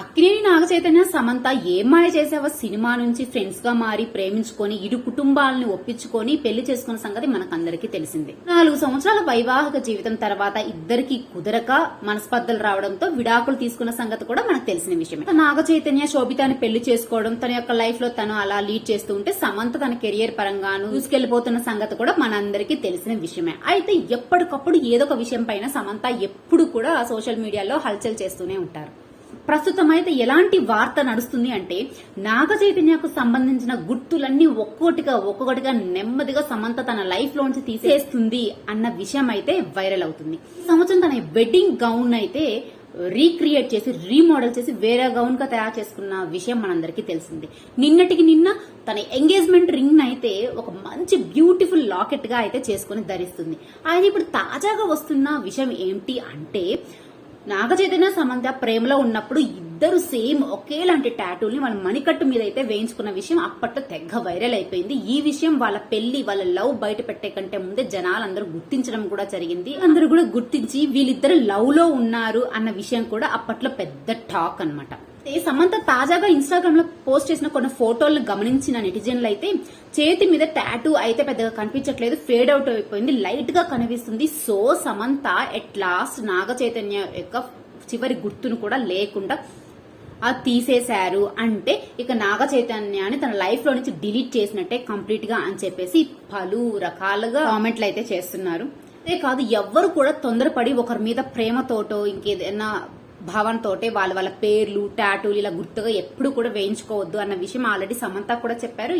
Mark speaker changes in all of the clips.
Speaker 1: అక్కినేని నాగచైతన్య సమంత ఏం మాయ చేసావో సినిమా నుంచి ఫ్రెండ్స్గా మారి ప్రేమించుకొని ఇరు కుటుంబాలని ఒప్పించుకొని పెళ్ళి చేసుకున్న సంగతి మనకందరికీ తెలిసిందే. నాలుగు సంవత్సరాల వైవాహిక జీవితం తర్వాత ఇద్దరికి కుదరక మనస్పర్ధలు రావడంతో విడాకులు తీసుకున్న సంగతి కూడా మనకు తెలిసిన విషయమే. నాగ చైతన్య శోభితాని పెళ్ళి చేసుకోవడం తన యొక్క లైఫ్లో తను అలా లీడ్ చేస్తూ ఉంటే సమంత తన కెరియర్ పరంగాను దూసుకెళ్ళిపోతున్న సంగతి కూడా మనందరికీ తెలిసిన విషయమే. అయితే ఎప్పటికప్పుడు ఏదో ఒక విషయం పైన సమంత ఎప్పుడు కూడా సోషల్ మీడియాలో హల్చల్ చేస్తూనే ఉంటారు. ప్రస్తుతం అయితే ఎలాంటి వార్త నడుస్తుంది అంటే నాగ చైతన్యకు సంబంధించిన గుర్తులన్నీ ఒక్కొక్కటిగా ఒక్కొక్కటిగా నెమ్మదిగా సమంత తన లైఫ్ లోంచి తీసేస్తుంది అన్న విషయం అయితే వైరల్ అవుతుంది. సంవత్సరం తన వెడ్డింగ్ గౌన్ అయితే రీక్రియేట్ చేసి రీమోడల్ చేసి వేరే గౌన్గా తయారు చేసుకున్న విషయం మనందరికీ తెలిసింది. నిన్నటికి నిన్న తన ఎంగేజ్మెంట్ రింగ్ అయితే ఒక మంచి బ్యూటిఫుల్ లాకెట్గా అయితే చేసుకుని ధరిస్తుంది. అయితే ఇప్పుడు తాజాగా వస్తున్న విషయం ఏంటి అంటే నాగచైతన్య సమంత ప్రేమలో ఉన్నప్పుడు ఇద్దరు సేమ్ ఒకేలాంటి టాటూల్ని వాళ్ళ మణికట్టు మీద అయితే వేయించుకున్న విషయం అప్పట్లో తెగ్గ వైరల్ అయిపోయింది. ఈ విషయం వాళ్ళ పెళ్ళి వాళ్ళ లవ్ బయట పెట్టే కంటే ముందే జనాలందరూ గుర్తించడం కూడా జరిగింది. అందరూ కూడా గుర్తించి వీళ్ళిద్దరు లవ్లో ఉన్నారు అన్న విషయం కూడా అప్పట్లో పెద్ద టాక్ అన్నమాట. సమంత తాజాగా ఇన్స్టాగ్రామ్లో పోస్ట్ చేసిన కొన్ని ఫోటోలను గమనించిన నెటిజన్లు అయితే చేతి మీద టాటూ అయితే పెద్దగా కనిపించట్లేదు ఫేడ్ అవుట్ అయిపోయింది లైట్గా కనిపిస్తుంది. So Samantha at last Naga Chaitanya యొక్క చివరి గుర్తును కూడా లేకుండా అది తీసేశారు. అంటే ఇక నాగ చైతన్యాన్ని తన లైఫ్లో నుంచి డిలీట్ చేసినట్టే కంప్లీట్గా అని చెప్పేసి పలు రకాలుగా కామెంట్లు అయితే చేస్తున్నారు. అంతేకాదు కాదు ఎవ్వరు కూడా తొందరపడి ఒకరి మీద ప్రేమతోటో ఇంకేదైనా భావంతోటే వాళ్ళ వాళ్ళ పేర్లు టాటూలు ఇలా గుర్తుగా ఎప్పుడు కూడా వేయించుకోవద్దు అన్న విషయం ఆల్రెడీ సమంత కూడా చెప్పారు.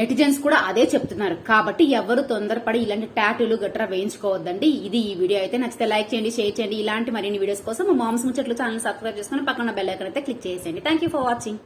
Speaker 1: నెటిజన్స్ కూడా అదే చెప్తున్నారు. కాబట్టి ఎవరు తొందరపడి ఇలాంటి టాటూలు గట్రా వేయించుకోవద్దండి. ఇది ఈ వీడియో అయితే నచ్చితే లైక్ చేయండి షేర్ చేయండి. ఇలాంటి మరిన్ని వీడియోస్ కోసం మా మామ్స్ ముచ్చట్లు ఛానల్ సబ్స్క్రైబ్ చేసుకుని పక్కన బెల్ అయితే క్లిక్ చేసేయండి. Thank you for watching